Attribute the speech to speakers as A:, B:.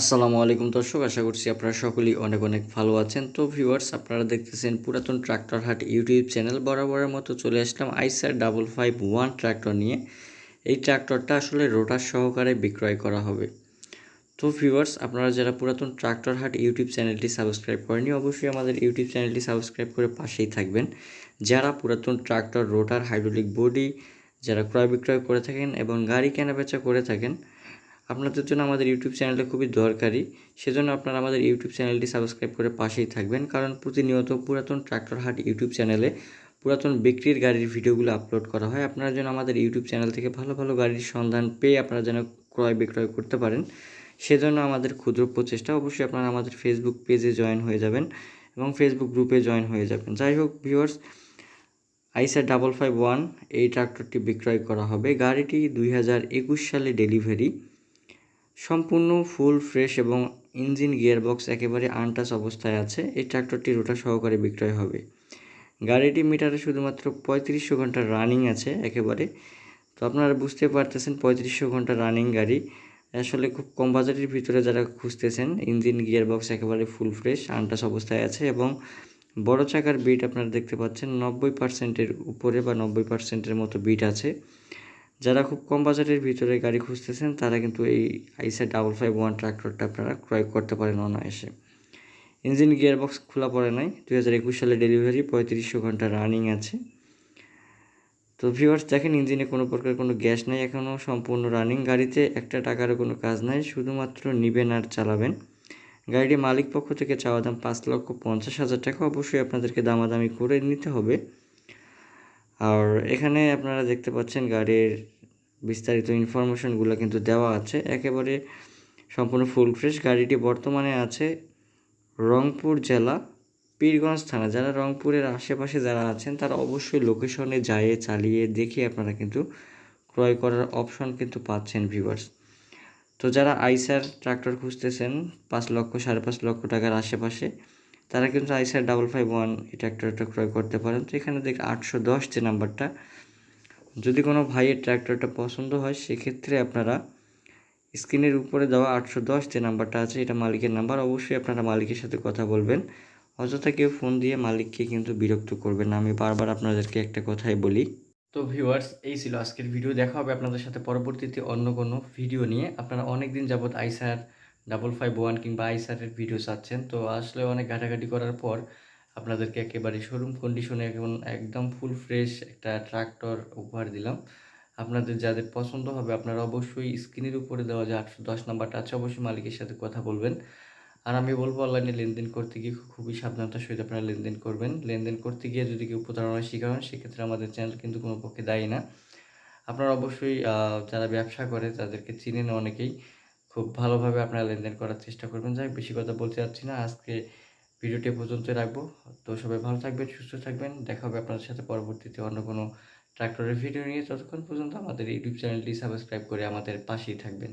A: আসসালামু আলাইকুম দর্শক, আশা করছি আপনারা সকলেই অনেক অনেক ভালো আছেন। তো ভিউয়ার্স আপনারা দেখতেছেন পুরাতন ট্রাক্টর হাট ইউটিউব চ্যানেল। বরাবরের মতো চলে আসলাম আইসার ডাবল ফাইভ ওয়ান ট্রাক্টর নিয়ে। এই ট্রাক্টরটা আসলে রোটার সহকারে বিক্রয় করা হবে। তো ভিউয়ার্স আপনারা যারা পুরাতন ট্রাক্টর হাট ইউটিউব চ্যানেলটি সাবস্ক্রাইব করেনি অবশ্যই আমাদের ইউটিউব চ্যানেলটি সাবস্ক্রাইব করে পাশেই থাকবেন। যারা পুরাতন ট্রাক্টর, রোটার, হাইড্রোলিক বডি, যারা ক্রয় বিক্রয় করে থাকেন এবং গাড়ি কেনাবেচা করে থাকেন আপনাদের জন্য আমাদের ইউটিউব চ্যানেলটা খুবই দরকারি। সেজন্য আপনারা আমাদের ইউটিউব চ্যানেলটি সাবস্ক্রাইব করে পাশেই থাকবেন। কারণ প্রতিনিয়ত পুরাতন ট্রাক্টর হাট ইউটিউব চ্যানেলে পুরাতন বিক্রির গাড়ির ভিডিওগুলো আপলোড করা হয়। আপনারা যেন আমাদের ইউটিউব চ্যানেল থেকে ভালো ভালো গাড়ির সন্ধান পেয়ে আপনারা যেন ক্রয় বিক্রয় করতে পারেন। সেজন্য আমাদের ক্ষুদ্র প্রচেষ্টা, অবশ্যই আপনারা আমাদের ফেসবুক পেজে জয়েন হয়ে যাবেন এবং ফেসবুক গ্রুপে জয়েন হয়ে যাবেন। যাই হোক ভিউয়ার্স আইসার ডাবল ফাইভ ওয়ান এই ট্রাক্টরটি বিক্রয় করা হবে। গাড়িটি দুই হাজার একুশ সালে ডেলিভারি সম্পূর্ণ ফুল, ফ্রেশ এবং ইঞ্জিন গিয়ারবক্স একেবারে আনটাচ অবস্থায় আছে। এই ট্রাক্টরটি রোটা সহকারে বিক্রয় হবে। গাড়িটি মিটারে শুধুমাত্র পঁয়ত্রিশশো ঘণ্টা রানিং আছে একেবারে। তো আপনারা বুঝতে পারতেছেন পঁয়ত্রিশশো ঘণ্টা রানিং গাড়ি। আসলে খুব কম বাজারের ভিতরে যারা খুঁজতেছেন, ইঞ্জিন গিয়ারবক্স একেবারে ফুল, ফ্রেশ, আনটাচ অবস্থায় আছে এবং বড় চাকার বিট আপনারা দেখতে পাচ্ছেন, নব্বই পার্সেন্টের উপরে বা নব্বই পার্সেন্টের মতো বিট আছে। যারা খুব কম বাজারের ভিতরে গাড়ি খুঁজতেছেন, তারা কিন্তু এই আইসা ডাবল ফাইভ ওয়ান ট্রাক্টরটা আপনারা ক্রয় করতে পারেন অনায়াসে। ইঞ্জিন গিয়ারবক্স খোলা পড়ে নাই দু হাজার একুশ সালে ডেলিভারি, পঁয়ত্রিশশো ঘণ্টা রানিং আছে। তো ভিউয়ার্স দেখেন ইঞ্জিনে কোনো প্রকার কোনো গ্যাস নাই এখনও সম্পূর্ণ রানিং গাড়িতে একটা টাকারও কোনো কাজ নাই, শুধুমাত্র নিবেন আর চালাবেন। গাড়িটি মালিক পক্ষ থেকে চাওয়া দাম পাঁচ লক্ষ পঞ্চাশ হাজার টাকা। অবশ্যই আপনাদেরকে দামাদামি করে নিতে হবে। আর এখানে আপনারা দেখতে পাচ্ছেন গাড়ির বিস্তারিত ইনফরমেশনগুলো কিন্তু দেওয়া আছে। একেবারে সম্পূর্ণ ফুল ফ্রেশ গাড়িটি বর্তমানে আছে রংপুর জেলা, পীরগঞ্জ থানা। যারা রংপুরের আশেপাশে যারা আছেন, তারা অবশ্যই লোকেশনে যায়, চালিয়ে দেখে আপনারা কিন্তু ক্রয় করার অপশন কিন্তু পাচ্ছেন ভিউয়ার্স তো যারা আইসার ট্রাক্টর খুঁজতেছেন, পাঁচ লক্ষ, সাড়ে পাঁচ লক্ষ টাকার আশেপাশে তারা কিন্তু আইসার ডাবল ফাইভ ওয়ান এই ট্র্যাক্টরটা ক্রয় করতে পারেন। তো এখানে দেখ আটশো দশ যে নাম্বারটা, যদি কোনো ভাইয়ের ট্র্যাক্টরটা পছন্দ হয়, সেক্ষেত্রে আপনারা স্ক্রিনের উপরে দেওয়া আটশো দশ যে নাম্বারটা আছে, এটা মালিকের নাম্বার, অবশ্যই আপনারা মালিকের সাথে কথা বলবেন। অযথা কেউ ফোন দিয়ে মালিককে কিন্তু বিরক্ত করবেন না। আমি বারবার আপনাদেরকে একটা কথাই বলি। তো ভিউয়ার্স, এই ছিল আজকের ভিডিও। দেখা হবে আপনাদের সাথে পরবর্তীতে অন্য কোনো ভিডিও নিয়ে। আপনারা অনেক দিন যাবৎ আইসার ডাবল ফাইভ ওয়ান কিংবা আইসারের ভিডিও চাচ্ছেন। তো আসলে অনেক ঘাটাঘাটি করার পর আপনাদেরকে একেবারে শোরুম কন্ডিশনে এখন একদম ফুল ফ্রেশ একটা ট্রাক্টর উপহার দিলাম। আপনাদের যাদের পছন্দ হবে আপনারা অবশ্যই স্ক্রিনের উপরে দেওয়া যে আটশো দশ নাম্বারটা আছে, অবশ্যই মালিকের সাথে কথা বলবেন। আর আমি বলব অনলাইনে লেনদেন করতে গিয়ে খুবই সাবধানতার সহিত আপনারা লেনদেন করবেন। লেনদেন করতে গিয়ে যদি কেউ প্রতারণার শিকার হন, সেক্ষেত্রে আমাদের চ্যানেল কিন্তু কোনো পক্ষে দায়ী না। আপনারা অবশ্যই যারা ব্যবসা করে, তাদেরকে চিনেন অনেকেই। খুব ভালোভাবে আপনারা লেনদেন করার চেষ্টা করবেন। যাই বেশি কথা বলতে চাচ্ছি না। আজকে ভিডিওটি পর্যন্ত রাখব। তো সবাই ভালো থাকবেন, সুস্থ থাকবেন। দেখা হবে আপনাদের সাথে পরবর্তীতে অন্য কোনো ট্রাক্টরের ভিডিও নিয়ে। ততক্ষণ পর্যন্ত আমাদের ইউটিউব চ্যানেলটি সাবস্ক্রাইব করে আমাদের পাশেই থাকবেন।